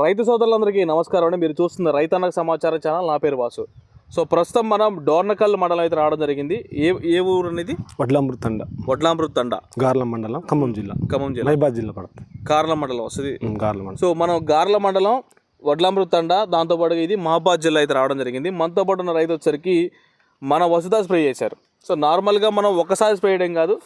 రైతు సోదరులందరికీ నమస్కారం అండి. మీరు చూస్తున్న రైతన్నక సమాచారం ఛానల్ నా పేరు వాసు. సో ప్రస్తుతం మనం డోర్నకల్ మండలం అయితే రావడం జరిగింది. ఏ ఏ ఊరు అనేది? వడ్లామృతండ వడ్లామృత్ తండ గార్ల మండలం ఖమ్మం జిల్లా. ఖమ్మం జిల్లా. మైబాద్ జిల్లా పడుతుంది కార్ల మండలం వస్తుంది. గార్ల మండలం. సో మనం గార్ల మండలం వడ్లామృత్ తండ దాంతోపాటు ఇది మహాబాద్ జిల్లా అయితే రావడం జరిగింది. మనతో పాటు ఉన్న రైతు వచ్చరికి మన వసుదా స్ప్రే చేశారు. సో నార్మల్గా మనం ఒకసారి స్ప్రే చేయడం కాదు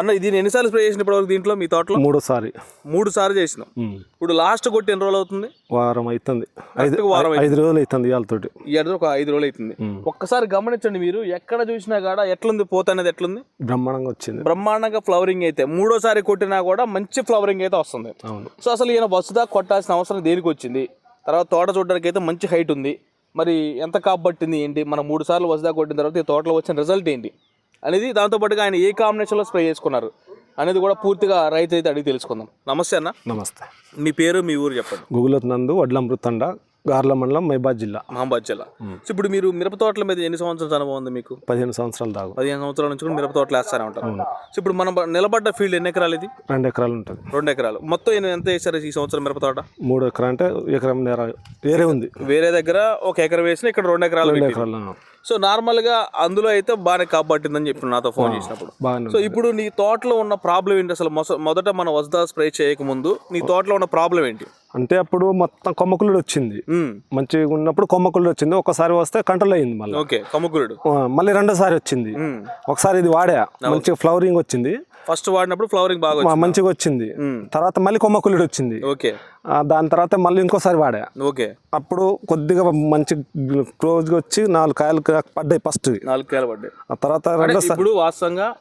అన్న దీన్ని ఎన్నిసార్లు స్ప్రే చేసిన ఇప్పటివరకు దీంట్లో మీ తోటలో? మూడోసారి. మూడు సార్లు చేసినాం ఇప్పుడు లాస్ట్ కొట్టి ఎన్ని రోజులు అవుతుంది? వారం అవుతుంది ఐదు వారం ఐదు రోజులు అవుతుంది ఇవాళతోటి ఈ ఏడాది ఒక ఐదు రోజులు అవుతుంది. ఒక్కసారి గమనించండి మీరు ఎక్కడ చూసినా కూడా ఎట్లుంది పోత అనేది ఎట్లుంది? బ్రహ్మాండంగా వచ్చింది. బ్రహ్మాండంగా ఫ్లవరింగ్ అయితే మూడోసారి కొట్టినా కూడా మంచి ఫ్లవరింగ్ అయితే వస్తుంది. అవును. సో అసలు ఈయన బస్సుదా కొట్టాల్సిన అవసరం దేనికి వచ్చింది? తర్వాత తోట చూడడానికి అయితే మంచి హైట్ ఉంది. మరి ఎంత కాపు పట్టింది ఏంటి? మనం మూడు సార్లు వసుదా కొట్టిన తర్వాత ఈ తోటలో వచ్చిన రిజల్ట్ ఏంటి? అనేది దాంతోపాటుగా ఆయన ఏ కాంబినేషన్లో స్ప్రే చేసుకున్నారు అనేది కూడా పూర్తిగా రైతు అయితే అడిగి తెలుసుకుందాం. నమస్తే అన్న. నమస్తే. మీ పేరు మీ ఊరు చెప్పండి. గూగుల్ నందు వడ్లామృతండ గార్ల మండలం మైబాద్ జిల్లా. మహబాద్ జిల్లా. సో ఇప్పుడు మీరు మిరప తోటల మీద ఎన్ని సంవత్సరాల అనుభవం ఉంది మీకు? పదిహేను సంవత్సరాల దాకా. పదిహేను సంవత్సరాల నుంచి కూడా మిరప తోటలు వేస్తానే ఉంటారు. సో ఇప్పుడు మనం నిలబడ్డ ఫీల్డ్ ఎన్ని ఎకరాలు ఇది? రెండు ఎకరాలు ఉంటుంది. రెండు ఎకరాలు. మొత్తం ఎంత వేసారు ఈ సంవత్సరం మిరప తోట? మూడు ఎకరా అంటే ఎకరం వేరే ఉంది. వేరే దగ్గర ఒక ఎకరం వేసిన ఇక్కడ రెండు ఎకరాలు రెండు. ఎకరాలు సో నార్మల్గా అందులో అయితే బాగానే కాపాడుతుందని చెప్పి నాతో ఫోన్ చేసినప్పుడు. సో ఇప్పుడు నీ తోటలో ఉన్న ప్రాబ్లం ఏంటి? అసలు మొస- మొదట మన వస్దా స్ప్రే చేయకముందు నీ తోటలో ఉన్న ప్రాబ్లం ఏంటి? అంటే అప్పుడు మొత్తం కొమ్మకులుడు వచ్చింది. మంచిగా ఉన్నప్పుడు కొమ్మకులుడు వచ్చింది. ఒకసారి వస్తే కంట్రోల్ అయింది మళ్ళీ. ఓకే కమ్ముకురుడు మళ్ళీ రెండోసారి వచ్చింది. ఒకసారి ఇది వాడా. మంచిగా ఫ్లవరింగ్ వచ్చింది. ఫస్ట్ వాడినప్పుడు ఫ్లవరింగ్ బాగా మంచిగా వచ్చింది. తర్వాత మళ్ళీ కొమ్మకులుడు వచ్చింది. ఓకే. దాని తర్వాత మళ్ళీ ఇంకోసారి వాడా. ఓకే. అప్పుడు కొద్దిగా మంచి క్లోజ్గా వచ్చి నాలుగు కాయలు పడ్డాయి ఫస్ట్. నాలుగు కాయలు పడ్డాయి. ఆ తర్వాత రెండోసారి ఇప్పుడు వాస్తవంగా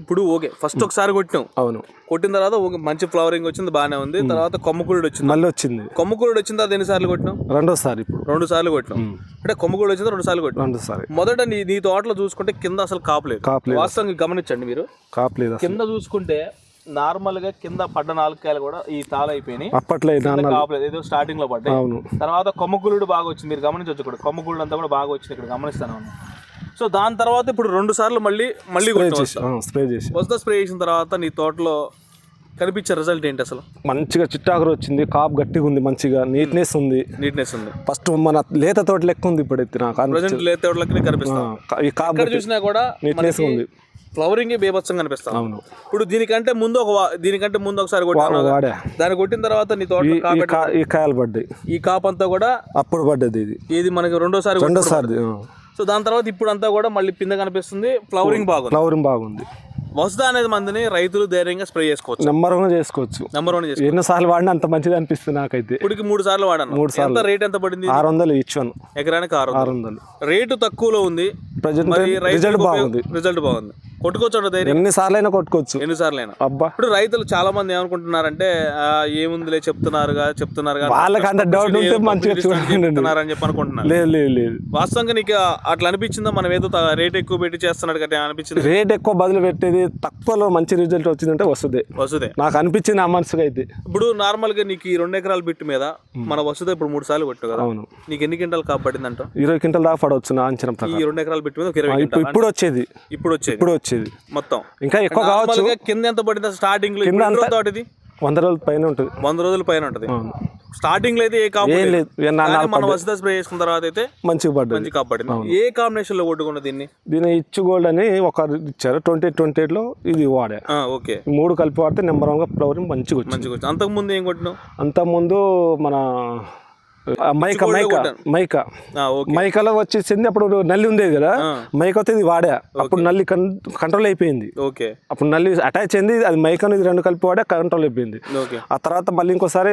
ఇప్పుడు ఓకే ఫస్ట్ ఒకసారి కొట్టినాం. అవును. కొట్టిన తర్వాత ఒక మంచి ఫ్లవరింగ్ వచ్చింది బాగానే ఉంది. తర్వాత కొమ్మకురుడు వచ్చింది. మళ్ళీ వచ్చింది. కొమ్మకురుడు వచ్చిన తర్వాత ఎన్నిసార్లు కొట్టినాం? రెండోసారి ఇప్పుడు. రెండు సార్లు కొట్టినాం. అంటే కొమ్మకురుడు వచ్చింది రెండు సార్లు కొట్టినాం. రెండోసారి. మొదట నీ నీ తోటలో చూసుకుంటే కింద అసలు కాపలేదు కాపలేదు. వాస్తవంగా గమనించండి మీరు. కాపలేదు కింద చూసుకుంటే నార్మల్గా కింద పడ్డ నాలుగు కాయలు కూడా ఈ తాళ అయిపోయినాయి. అప్పట్లో కాపలేదు ఏదో స్టార్టింగ్లో పడ్డాయి. అవును. తర్వాత కొమ్మకులుడు బాగా వచ్చింది. మీరు గమనించవచ్చు ఇక్కడ కొమ్మకులుడు అంతా కూడా బాగా వచ్చింది. ఇక్కడ గమనిస్తాను. సో దాని తర్వాత ఇప్పుడు రెండు సార్లు మళ్ళీ మళ్ళీ స్ప్రే చేసి వస్తా స్ప్రే చేసిన తర్వాత నీ తోటలో కనిపించే రిజల్ట్ ఏంటి అసలు? మంచిగా చిట్టాకురు వచ్చింది కాపు గట్టిగా ఉంది మంచిగా నీట్నెస్ ఉంది. నీట్నెస్ ఉంది. ఫస్ట్ మన లేత తోట లెక్క ఉంది ఇప్పుడైతే నాకు. ప్రజెంట్ లేతే ఆ, కా- ఈ కాపు చూసినా కూడా నీట్నెస్ ఉంది. ఫ్లవరింగ్ బేబత్సం కనిపిస్తాం. అవును. ఇప్పుడు దీనికంటే ముందు ఒక దీనికంటే ముందు ఒకసారి కొట్టాను దాన్ని కొట్టిన తర్వాత నీ తోట ఈ- కాయలు పడ్డాయి. ఈ కాప్ అంతా కూడా అప్పుడు పడ్డది ఇది. ఇది మనకి రెండోసారి రెండోసారి సో దాని తర్వాత ఇప్పుడు అంతా కూడా మళ్ళీ పింద కనిపిస్తుంది. ఫ్లవరింగ్ బాగుంది. ఫ్లవరింగ్ బాగుంది. వసుదా అనేది మందిని రైతులు ధైర్యంగా స్ప్రే చేసుకోవచ్చు. నెంబర్ వన్ చేసుకోవచ్చు. నెంబర్ వన్ చేసుకోవచ్చు. ఎన్నిసార్లు వాడినా అంత మంచిది అనిపిస్తుంది నాకైతే. ఇప్పటికి మూడు సార్లు వాడాను. మూడు ఎంత రేట్ ఎంత పడింది? ఆరు వందలు ఇచ్చాను. ఎకరానికి ఆరు ఆరు వందలు రేటు తక్కువలో ఉంది. రిజల్ట్ బాగుంది. రిజల్ట్ బాగుంది. కొట్టుకోవచ్చు ధైర్యం? ఎన్నిసార్లు అయినా కొట్టుకోవచ్చు. ఎన్నిసార్లు అయినా అబ్బా. ఇప్పుడు రైతులు చాలా మంది ఏమనుకుంటున్నారంటే ఏముందిలే చెప్తున్నారుగా చెప్తున్నారు వాళ్ళకంత డౌట్ ఉంటే మంచిగా చూడండి. చెప్తున్నారని చెప్పి అనుకుంటున్నారు. లేదు లేదు లేదు. వాస్తవంగా నీకు అట్లా అనిపించిందా? మనం ఏదో రేట్ ఎక్కువ పెట్టి చేస్తున్నాడు కదా అనిపించింది? రేట్ ఎక్కువ బదులు పెట్టేది తక్కువలో మంచి రిజల్ట్ వచ్చిందంటే వస్తుంది వసుదే. నాకు అనిపించింది ఆ మనసుగా అయితే. ఇప్పుడు నార్మల్గా నీకు ఈ రెండు ఎకరాల బిట్టు మీద మన వసుదే ఇప్పుడు మూడు సార్లు కొట్టు కదా. అవును. నీకు ఎన్ని క్వింటాలు కాపాడిందంట ఇరవై క్వింటల్ దాకా పడవచ్చు నా అంచనా ఈ రెండు ఎకరాల బిట్టు మీద ఒక ఇరవై ఇప్పుడు క్వింటాల్? ఇప్పుడు వచ్చేది. ఇప్పుడు వచ్చేది. ఇప్పుడు వచ్చేది. మొత్తం. ఇంకా ఎక్కువ కావచ్చు. కింద ఎంత పడింది స్టార్టింగ్లో ఇప్పుడు రోజులు తోటది వంద రోజుల పైన ఉంటుంది. వంద రోజుల పైన ఉంటది. స్టార్టింగ్లో అయితే ఏ ఏం లేదు. మన వసుదా స్ప్రే చేసుకున్న తర్వాత అయితే మంచిగా పడ్డది. మంచి కాపాడింది. ఏ కాంబినేషన్లో కొట్టుకున్న దీన్ని? దీని ఇచ్చు గోల్డ్ అని ఒక ఇచ్చారు. ట్వంటీ ట్వంటీ ఎయిట్లో ఇది వాడా. ఓకే. మూడు కలిపి వాడితే నెంబర్ వన్గా ఫ్లవరింగ్ మంచిగా వచ్చింది. మంచిగా వచ్చింది. అంతకు ముందు ఏం కొట్టినావు? అంతకుముందు మన ఆ, మైకా మైకా మైకా. మైకాలో వచ్చేసింది అప్పుడు నల్లి ఉండేది కదా? మైకా వస్తే ఇది వాడా అప్పుడు నల్లి కంట్రోల్ అయిపోయింది. ఓకే. అప్పుడు నల్లి అటాచ్ అయింది అది మైకా ఇది రెండు కలిపి వాడా కంట్రోల్ అయిపోయింది. ఓకే. ఆ తర్వాత మళ్ళీ ఇంకోసారి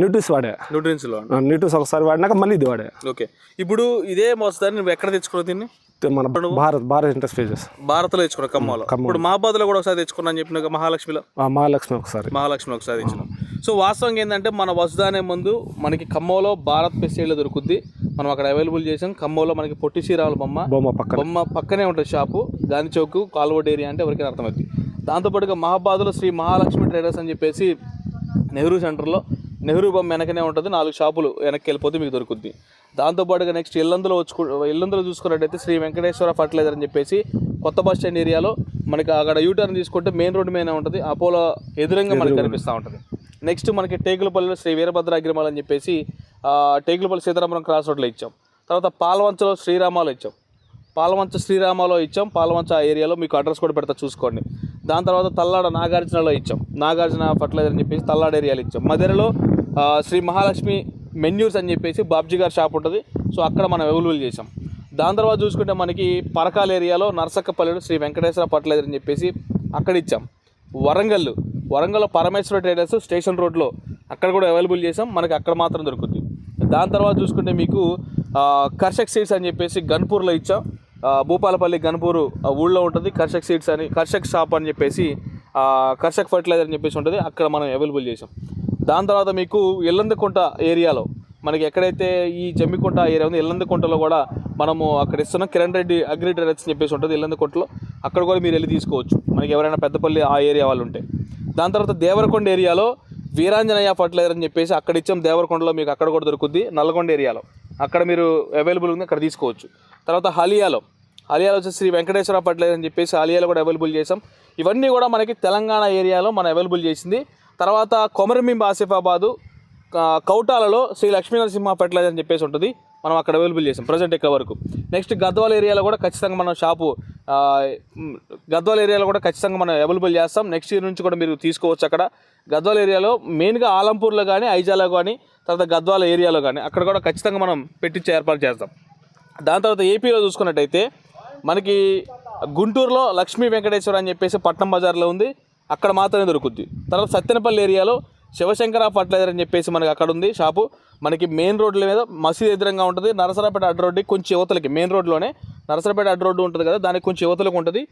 న్యూట్రిస్ వాడా. న్యూట్రియన్స్లో న్యూట్రిస్ ఒకసారి వాడినాక మళ్ళీ ఇది వాడా. ఓకే. ఇప్పుడు ఇదే మోస్తాను నువ్వు ఎక్కడ తెచ్చుకున్నావు దీన్ని? మన భారత్ భారత్ ఇంటర్ఫేజెస్ భారత్లో తెచ్చుకున్నావు ఖమ్మంలో. ఇప్పుడు మాబాద్లో కూడా ఒకసారి తెచ్చుకున్నా అని చెప్పిన మహాలక్ష్మిలో? మహాలక్ష్మి ఒకసారి. మహాలక్ష్మి ఒకసారి తెచ్చినాం సో వాస్తవంగా ఏంటంటే మన వసుదా అనే ముందు మనకి ఖమ్మంలో భారత్ పెస్టైల్లో దొరుకుద్ది. మనం అక్కడ అవైలబుల్ చేసాం. ఖమ్మంలో మనకి పొట్టి శ్రీరాముల బొమ్మ. బొమ్మ పక్కన. బొమ్మ పక్కనే ఉంటుంది షాపు. గాంధీ చౌక్ కాల్వోడ్ ఏరియా అంటే ఎవరికైనా అర్థమవుతుంది దాంతోపాటుగా మహాబాద్లో శ్రీ మహాలక్ష్మి ట్రేడర్స్ అని చెప్పేసి నెహ్రూ సెంటర్లో నెహ్రూ బొమ్మ వెనకనే ఉంటుంది నాలుగు షాపులు వెనక్కి వెళ్ళిపోతే మీకు దొరుకుద్ది. దాంతోపాటుగా నెక్స్ట్ ఇల్లందులో వచ్చుకు ఇల్లందులో చూసుకున్నట్టయితే శ్రీ వెంకటేశ్వర ఫర్టిలైజర్ అని చెప్పేసి కొత్త బస్ స్టాండ్ ఏరియాలో మనకి అక్కడ యూటర్న్ తీసుకుంటే మెయిన్ రోడ్ మీద ఉంటుంది అపోలో ఎదురుగా మనకి కనిపిస్తూ ఉంటుంది. నెక్స్ట్ మనకి టేకులపల్లిలో శ్రీ వీరభద్రాగ్రిమాల్ అని చెప్పేసి టేకులపల్లి సీతారామపురం క్రాస్ రోడ్లో ఇచ్చాం. తర్వాత పాలవంచలో శ్రీరామాలో ఇచ్చాం. పాలవంచ శ్రీరామలో ఇచ్చాం పాలవంచ ఏరియాలో మీకు అడ్రస్ కూడా పెడతా చూసుకోండి. దాని తర్వాత తల్లాడ నాగార్జునలో ఇచ్చాం నాగార్జున ఫర్టిలైజర్ అని చెప్పేసి తల్లాడ ఏరియాలో ఇచ్చాం. మధ్యలో శ్రీ మహాలక్ష్మి మెన్యూర్స్ అని చెప్పేసి బాబ్జీ గారి షాప్ ఉంటుంది. సో అక్కడ మనం అవైలబుల్ చేసాం దాని తర్వాత చూసుకుంటే మనకి పరకాల ఏరియాలో నరసక్కపల్లిలో శ్రీ వెంకటేశ్వర ఫర్టిలైజర్ అని చెప్పేసి అక్కడ ఇచ్చాం. వరంగల్ వరంగల్ పరమేశ్వర ట్రేడర్స్ స్టేషన్ రోడ్లో అక్కడ కూడా అవైలబుల్ చేసాం మనకి అక్కడ మాత్రం దొరుకుతుంది. దాని తర్వాత చూసుకుంటే మీకు కర్షక్ సీడ్స్ అని చెప్పేసి గన్పూర్లో ఇచ్చాం. భూపాలపల్లి గన్పూర్ ఆ, ఊళ్ళో ఉంటుంది. కర్షక్ సీడ్స్ అని కర్షక్ షాప్ అని చెప్పేసి కర్షక్ ఫర్టిలైజర్ అని చెప్పేసి ఉంటుంది. అక్కడ మనం అవైలబుల్ చేసాం దాని తర్వాత మీకు ఎల్లందకుంట ఏరియాలో మనకి ఎక్కడైతే ఈ జమ్మికుంట ఏరియా ఉంది ఎల్లందకుంటలో కూడా మనము అక్కడ ఇస్తున్నాం. కిరణ్ రెడ్డి అగ్రి ట్రేడర్స్ అని చెప్పేసి ఉంటుంది ఎల్లందకుంటలో. అక్కడ కూడా మీరు వెళ్ళి తీసుకోవచ్చు. మనకి ఎవరైనా పెద్దపల్లి ఆ ఏరియా వాళ్ళు ఉంటే. దాని తర్వాత దేవరకొండ ఏరియాలో వీరాంజనేయ ఫర్టిలైజర్ అని చెప్పేసి అక్కడ ఇచ్చాం. దేవరకొండలో మీకు అక్కడ కూడా దొరుకుద్ది. నల్గొండ ఏరియాలో. అక్కడ మీరు అవైలబుల్ ఉంది అక్కడ తీసుకోవచ్చు. తర్వాత హలియాలో. హలియాలో వచ్చేసి శ్రీ వెంకటేశ్వర ఫర్టిలైజర్ అని చెప్పేసి హలియాలో కూడా అవైలబుల్ చేసాం ఇవన్నీ కూడా మనకి తెలంగాణ ఏరియాలో మనం అవైలబుల్ చేసింది. తర్వాత కొమరమిం ఆసిఫాబాదు కౌటాలలో శ్రీ లక్ష్మీనరసింహ ఫెర్టిలైజర్ అని చెప్పేసి ఉంటుంది. మనం అక్కడ అవైలబుల్ చేసాం ప్రజెంట్ ఇక్కడ వరకు. నెక్స్ట్ గద్వాల ఏరియాలో కూడా ఖచ్చితంగా మనం షాపు గద్వాల్ గద్వాల ఏరియాలో కూడా ఖచ్చితంగా మనం అవైలబుల్ చేస్తాం. నెక్స్ట్ ఇయర్ నుంచి కూడా మీరు తీసుకోవచ్చు అక్కడ. గద్వాల ఏరియాలో మెయిన్గా ఆలంపూర్లో కానీ ఐజాలో కానీ తర్వాత గద్వాల ఏరియాలో కానీ అక్కడ కూడా ఖచ్చితంగా మనం పెట్టించి ఏర్పాటు చేస్తాం. దాని తర్వాత ఏపీలో చూసుకున్నట్టయితే మనకి గుంటూరులో లక్ష్మీ వెంకటేశ్వర అని చెప్పేసి పట్నం బజార్లో ఉంది. అక్కడ మాత్రమే దొరుకుద్ది. తర్వాత సత్యనపల్లి ఏరియాలో శివశంకర ఫర్టిలైజర్ అని చెప్పేసి మనకి అక్కడ ఉంది షాపు. మనకి మెయిన్ రోడ్ల మీద మసీద్ ఎదురంగా ఉంటుంది. నరసరాపేట అడ్డ రోడ్డు కొంచెం యువతలకి మెయిన్ రోడ్లోనే నరసరాపేట అడ్డ రోడ్డు ఉంటుంది కదా దానికి కొంచెం యువతలకు ఉంటుంది.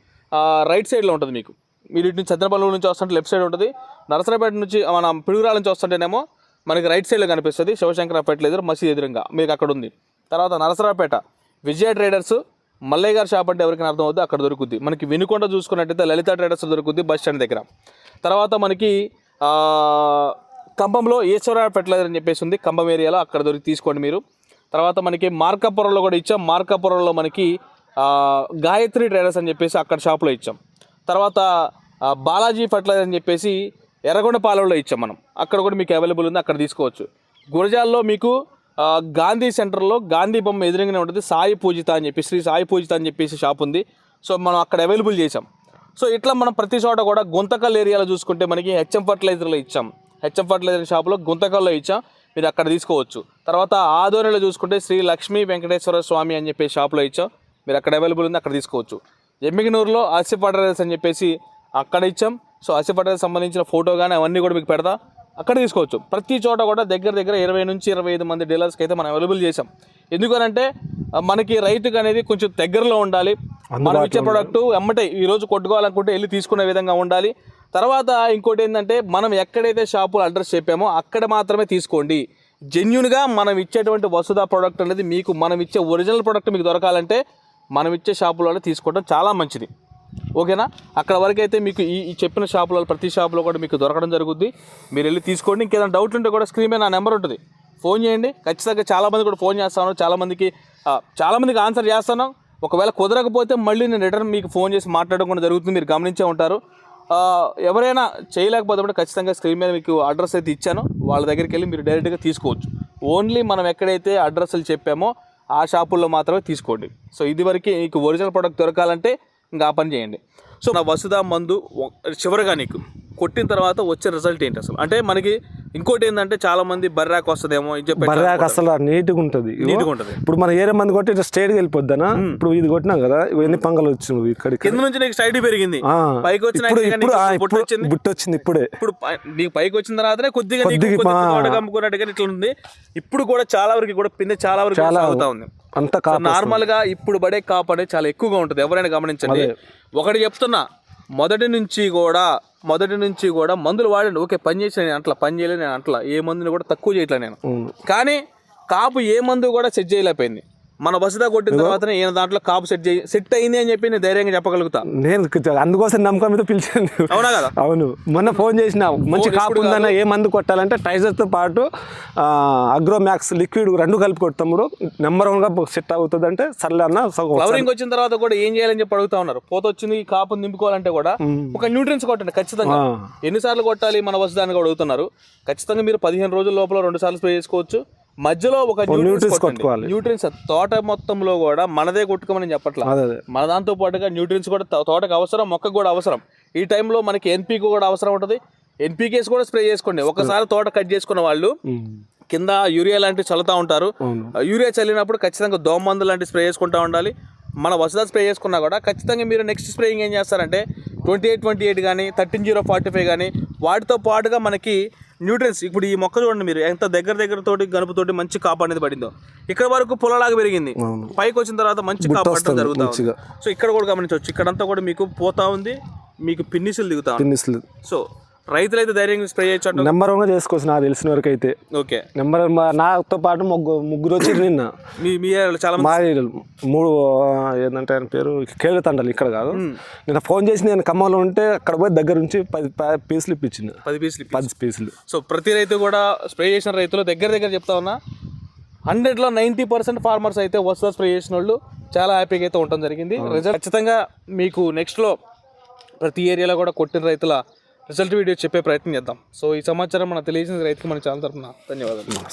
రైట్ సైడ్లో ఉంటుంది మీకు. మీరు ఇటు నుంచి సత్యనపల్లి నుంచి వస్తుంటే లెఫ్ట్ సైడ్ ఉంటుంది. నరసరాపేట నుంచి మన పిడుగురాల నుంచి వస్తుంటేనేమో మనకి రైట్ సైడ్లో కనిపిస్తుంది శివశంకర ఫర్టిలైజర్ మసీద్ ఎదురంగా. మీకు అక్కడ ఉంది. తర్వాత నరసరాపేట విజయ ట్రేడర్స్ మల్లయ్య గారి షాప్ అంటే ఎవరికైనా అర్థం అవుతుంది అక్కడ దొరుకుద్ది. మనకి వినుకొండ చూసుకున్నట్టయితే లలిత ట్రేడర్స్ దొరుకుద్ది బస్ స్టాండ్ దగ్గర. తర్వాత మనకి కంబంలో కంభంలో ఈశ్వర ఫెర్టిలైజర్ అని చెప్పేసి ఉంది. కంభం ఏరియాలో అక్కడ దొరికి తీసుకోండి మీరు. తర్వాత మనకి మార్కాపురంలో కూడా ఇచ్చాం. మార్కాపురంలో మనకి గాయత్రి ట్రేడర్స్ అని చెప్పేసి అక్కడ షాప్లో ఇచ్చాం. తర్వాత బాలాజీ ఫెర్టిలైజర్ అని చెప్పేసి ఎర్రగొండపాలెంలో ఇచ్చాం మనం. అక్కడ కూడా మీకు అవైలబుల్ ఉంది అక్కడ తీసుకోవచ్చు. గురజాల్లో మీకు గాంధీ సెంటర్లో గాంధీ బొమ్మ ఎదురుగానే ఉంటుంది. సాయి పూజిత అని చెప్పి శ్రీ సాయి పూజిత అని చెప్పేసి షాప్ ఉంది. సో మనం అక్కడ అవైలబుల్ చేసాం సో ఇట్లా మనం ప్రతి చోట కూడా గుంతకల్ ఏరియాలో చూసుకుంటే మనకి హెచ్ఎం ఫర్టిలైజర్లో ఇచ్చాం. హెచ్ఎం ఫర్టిలైజర్ షాప్లో గుంతకల్లో ఇచ్చాం. మీరు అక్కడ తీసుకోవచ్చు. తర్వాత ఆదోనిలో చూసుకుంటే శ్రీ లక్ష్మీ వెంకటేశ్వర స్వామి అని చెప్పి షాప్లో ఇచ్చాం. మీరు అక్కడ అవైలబుల్ ఉంది అక్కడ తీసుకోవచ్చు. ఎమ్మిగనూరులో ఆసి ఫర్టిలైజర్స్ అని చెప్పేసి అక్కడ ఇచ్చాం. సో ఆసి ఫర్టిలైజర్ సంబంధించిన ఫోటో కానీ అవన్నీ కూడా మీకు పెడతా. అక్కడ తీసుకోవచ్చు. ప్రతి చోట కూడా దగ్గర దగ్గర ఇరవై నుంచి ఇరవై ఐదు మంది డీలర్స్కి అయితే మనం అవైలబుల్ చేసాం ఎందుకనంటే మనకి రైతుకి అనేది కొంచెం దగ్గరలో ఉండాలి. మనం ఇచ్చే ప్రోడక్ట్ ఎమ్మటే ఈ రోజు కొట్టుకోవాలనుకుంటే వెళ్ళి తీసుకునే విధంగా ఉండాలి. తర్వాత ఇంకోటి ఏంటంటే మనం ఎక్కడైతే షాపులు అడ్రస్ చెప్పామో అక్కడ మాత్రమే తీసుకోండి. జెన్యున్గా మనం ఇచ్చేటువంటి వసుధ ప్రోడక్ట్ అనేది మీకు మనం ఇచ్చే ఒరిజినల్ ప్రోడక్ట్ మీకు దొరకాలంటే మనం ఇచ్చే షాపులోనే తీసుకోవడం చాలా మంచిది. ఓకేనా? అక్కడ వరకు అయితే మీకు ఈ చెప్పిన షాపులో ప్రతి షాపులో కూడా మీకు దొరకడం జరుగుద్ది. మీరు వెళ్ళి తీసుకోండి. ఇంకేదైనా డౌట్ ఉంటే కూడా స్క్రీన్ మీద నా నెంబర్ ఉంటుంది. ఫోన్ చేయండి. ఖచ్చితంగా చాలామంది కూడా ఫోన్ చేస్తాను చాలామందికి చాలామందికి ఆన్సర్ చేస్తాను ఒకవేళ కుదరకపోతే మళ్ళీ నేను రిటర్న్ మీకు ఫోన్ చేసి మాట్లాడడం కూడా జరుగుతుంది. మీరు గమనించే ఉంటారు. ఎవరైనా చేయలేకపోతే కూడా ఖచ్చితంగా స్క్రీన్ మీద మీకు అడ్రస్ అయితే ఇచ్చాను. వాళ్ళ దగ్గరికి వెళ్ళి మీరు డైరెక్ట్గా తీసుకోవచ్చు. ఓన్లీ మనం ఎక్కడైతే అడ్రస్లు చెప్పామో ఆ షాపుల్లో మాత్రమే తీసుకోండి. సో ఇది వరకు మీకు ఒరిజినల్ ప్రోడక్ట్ దొరకాలంటే ఇంకా ఆ పని చేయండి. సో నా వసుధ మందు చివరిగా నీకు కొట్టిన తర్వాత వచ్చే రిజల్ట్ ఏంటి అసలు? అంటే మనకి ఇంకోటి ఏంటంటే చాలా మంది బర్రాకు వస్తుందేమో ఇది చెప్పి బర్రాక్ అసలు నీట్గా ఉంటుంది నీట్గా ఉంటుంది. ఇప్పుడు మన ఏరే మంది కొట్టి ఇట్లా స్ట్రైట్గా వెళ్ళిపోద్దనా? ఇప్పుడు ఇది కొట్టినాం కదా ఎన్ని పంగలు వచ్చినాయి ఇక్కడికి? కింద నుంచి నీకు సైడ్ పెరిగింది. పైకి వచ్చిన బొట్టు వచ్చింది. బుట్ట వచ్చింది ఇప్పుడే. ఇప్పుడు నీకు పైకి వచ్చిన తర్వాతనే కొద్దిగా కమ్ముకున్నట్టుగా ఇట్లా ఉంది. ఇప్పుడు కూడా చాలా వరకు కూడా పిందె చాలా వరకు చాలా అవుతా ఉంది. అంత నార్మల్గా ఇప్పుడు పడే కాపు అనేది చాలా ఎక్కువగా ఉంటుంది. ఎవరైనా గమనించండి. ఒకటి చెప్తున్నా మొదటి నుంచి కూడా మొదటి నుంచి కూడా మందులు వాడండి ఓకే పని చేసిన నేను అట్లా పని చేయలేదు నేను అట్లా. ఏ మందుని కూడా తక్కువ చేయట్లే నేను. కానీ కాపు ఏ మందు కూడా సెట్ చేయలేకపోయింది. మన వసదా కొట్టిన తర్వాతనే ఈయన దాంట్లో కాపు సెట్ చేయి సెట్ అయింది అని చెప్పి నేను ధైర్యంగా చెప్పగలుగుతా. నేను అందుకోసం నమ్మకం మీద పిలిచాను. అవునా కదా? అవును. మొన్న ఫోన్ చేసిన. మంచి కాపు ఉందన్న ఏ మందు కొట్టాలంటే టైజర్తో పాటు అగ్రోమ్యాక్స్ లిక్విడ్ రెండు కలిపి కొడతాము నెంబర్ వన్గా సెట్ అవుతుంది అంటే సర్లే అన్న ఫ్లవరింగ్ వచ్చిన తర్వాత కూడా ఏం చేయాలని చెప్పి అడుగుతా ఉన్నారు. పోత వచ్చింది ఈ కాపుని నింపుకోవాలంటే కూడా ఒక న్యూట్రియన్స్ కొట్టండి ఖచ్చితంగా. ఎన్నిసార్లు కొట్టాలి మన వసదాన్ని కూడా అడుగుతున్నారు. ఖచ్చితంగా మీరు పదిహేను రోజుల లోపల రెండు సార్లు స్ప్రే చేసుకోవచ్చు. మధ్యలో ఒక nutrients కొట్టుకోవాలి. న్యూట్రియన్స్ తోట మొత్తంలో కూడా మనదే కొట్టుకోమని చెప్పట్లా. అదే అదే. మన దాంతో పాటుగా న్యూట్రియన్స్ కూడా తోటకు అవసరం మొక్కకు కూడా అవసరం. ఈ టైంలో మనకి ఎన్పీకి కూడా అవసరం ఉంటుంది. ఎన్పీకేస్ కూడా స్ప్రే చేసుకోండి. ఒకసారి తోట కట్ చేసుకున్న వాళ్ళు. కింద యూరియా లాంటివి చల్లుతూ ఉంటారు. యూరియా చల్లినప్పుడు ఖచ్చితంగా దోమ మందు లాంటి స్ప్రే చేసుకుంటూ ఉండాలి. మన వసదా స్ప్రే చేసుకున్నా కూడా ఖచ్చితంగా మీరు నెక్స్ట్ స్ప్రేయింగ్ ఏం చేస్తారంటే ట్వంటీ ఎయిట్ ట్వంటీ ఎయిట్ కానీ థర్టీన్ జీరో ఫార్టీ ఫైవ్ కానీ వాటితో పాటుగా మనకి న్యూట్రియన్స్. ఇప్పుడు ఈ మొక్క చూడండి మీరు ఎంత దగ్గర దగ్గర తోటి గనుపుతోటి మంచి కాపు అనేది పడిందో. ఇక్కడ వరకు పొలలాగా పెరిగింది. పైకి వచ్చిన తర్వాత మంచి కాపు వస్తుంది జరుగుతుంది. సో ఇక్కడ కూడా గమనించవచ్చు. ఇక్కడంతా కూడా మీకు పోతా ఉంది మీకు పిన్నిసులు దిగుతా తిన్నిస్తుంది సో రైతులైతే ధైర్యంగా స్ప్రే చేయొచ్చు నెంబర్ వన్గా చేసుకోవచ్చు నాకు తెలిసిన వరకు అయితే ఓకే. నెంబర్ నాతో పాటు ముగ్గురు ముగ్గురు వచ్చి నిన్న. మీ మీ ఏరియాలో చాలా మా ఏరియాలో మూడు ఏంటంటే ఆయన పేరు? కేళ్ళ తండాలి ఇక్కడ కాదు. నేను ఫోన్ చేసి నేను ఖమ్మంలో ఉంటే అక్కడ పోయి దగ్గర నుంచి పది పీసులు ఇప్పించింది పది పీసులు పది పీసులు. సో ప్రతి రైతు కూడా స్ప్రే చేసిన రైతులు దగ్గర దగ్గర చెప్తా ఉన్నా హండ్రెడ్లో నైంటీ పర్సెంట్ ఫార్మర్స్ అయితే వస్తా స్ప్రే చేసిన వాళ్ళు చాలా హ్యాపీగా అయితే ఉండటం జరిగింది. రిజల్ట్ ఖచ్చితంగా మీకు నెక్స్ట్లో ప్రతి ఏరియాలో కూడా కొట్టిన రైతుల రిజల్ట్ వీడియో చెప్పే ప్రయత్నం చేద్దాం. సో ఈ సమాచారం మనకు తెలియజేసిన రైతుకి మన ఛానల్ తరఫున ధన్యవాదాలు.